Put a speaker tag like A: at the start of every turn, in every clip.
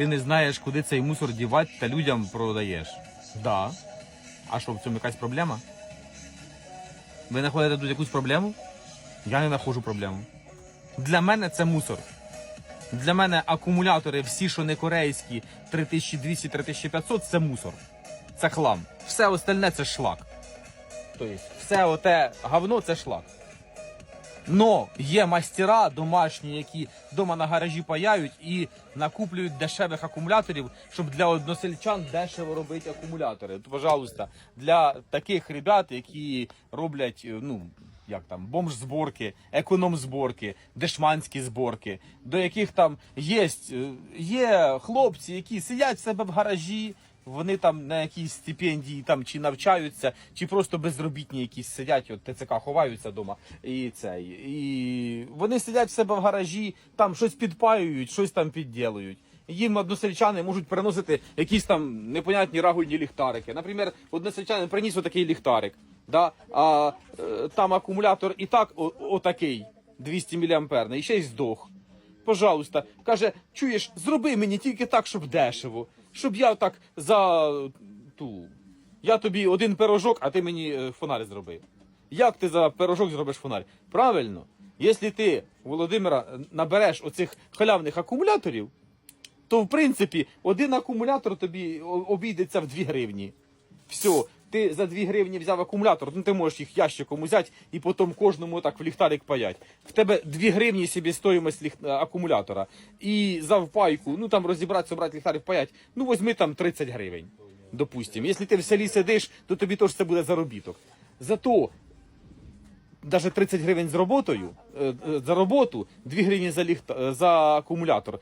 A: Ти не знаєш, куди цей мусор дівати та людям продаєш. Да. А що, в цьому якась проблема? Ви знаходите тут якусь проблему? Я не знаходжу проблему. Для мене це мусор. Для мене акумулятори, всі, що не корейські, 3200-3500, це мусор. Це хлам. Все остальне це шлак. Тобто, все оте говно це шлак. Но є мастера домашні, які вдома на гаражі паяють і накуплюють дешевих акумуляторів, щоб для односельчан дешево робити акумулятори. От, пожалуйста, для таких ребят, які роблять, е, ну. Як там бомж-зборки, економ-зборки, дешманські зборки, до яких там є, є хлопці, які сидять в себе в гаражі, вони там на якійсь стипендії там чи навчаються, чи просто безробітні якісь сидять, от ТЦК ховаються вдома. І цей. І вони сидять в себе в гаражі, там щось підпаюють, щось там підділують. Їм односельчани можуть приносити якісь там непонятні рагульні ліхтарики. Наприклад, односельчанин приніс отакий ліхтарик, да? а е, там акумулятор і так отакий 200 мА, і ще й здох пожалуйста, каже, чуєш, зроби мені тільки так, щоб дешево. Щоб я так за ту. Я тобі один пирожок, а ти мені е, фонарь зробив. Як ти за пирожок зробиш фонарь? Правильно, якщо ти, Володимира, набереш оцих халявних акумуляторів, то в принципі один акумулятор тобі обійдеться в 2 гривні. Все, ти за 2 гривні взяв акумулятор, ну ти можеш їх ящиком взяти і потім кожному так в ліхтарик паять. В тебе 2 гривні собі стоїмость ліх... е, акумулятора. І за впайку, ну там розібрати, собрати ліхтарик паять, ну возьми там 30 гривень. Допустим. Якщо ти в селі сидиш, то тобі теж це буде заробіток. Зато навіть 30 гривень з роботою, е, е, за роботу, 2 гривні за, ліхта, за акумулятор.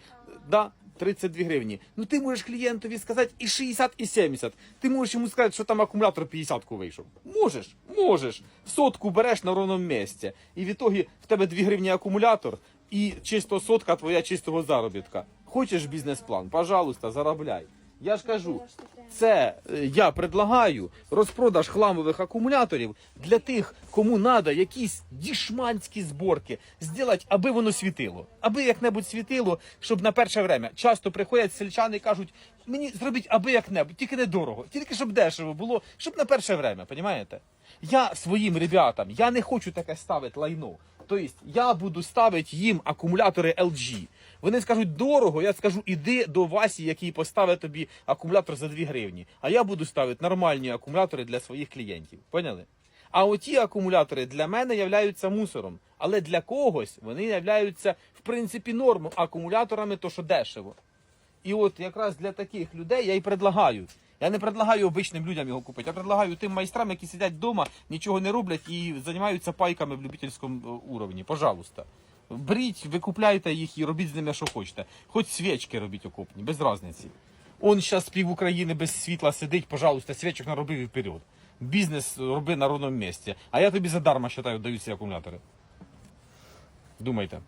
A: Да, 32 гривні. Ну ти можеш клієнтові сказати і 60, і 70. Ти можеш йому сказати, що там акумулятор 50 вийшов. Можеш, можеш. Сотку береш на ровному місці. І в ітогі в тебе 2 гривні акумулятор і чисто сотка твоя чистого заробітка. Хочеш бізнес-план? Пожалуйста, заробляй. Я ж кажу, це е, я предлагаю розпродаж хламових акумуляторів для тих, кому треба якісь дішманські зборки зробити, аби воно світило. Аби як-небудь світило, щоб на перше время. Часто приходять сельчани і кажуть, мені зробіть аби як-небудь, тільки недорого, тільки щоб дешево було, щоб на перше время, понімаєте? Я своїм ребятам, я не хочу таке ставити лайно. Тобто я буду ставити їм акумулятори LG. Вони скажуть дорого, я скажу, іди до Васі, який поставить тобі акумулятор за 2 гривні. А я буду ставити нормальні акумулятори для своїх клієнтів. Поняли? А оті акумулятори для мене являються мусором. Але для когось вони являються, в принципі, норму акумуляторами, то що дешево. І от якраз для таких людей я і предлагаю. Я не предлагаю обичним людям його купити, я предлагаю тим майстрам, які сидять вдома, нічого не роблять і займаються пайками в любительському е, уровні. Пожалуйста. Беріть, викупляйте їх і робіть з ними, що хочете. Хоч свічки робіть окопні, без різниці. Он зараз пів України без світла сидить, пожалуйста, свічок наробив і вперед. Бізнес роби на рівному місці. А я тобі задарма, вважаю, даю ці акумулятори. Думайте.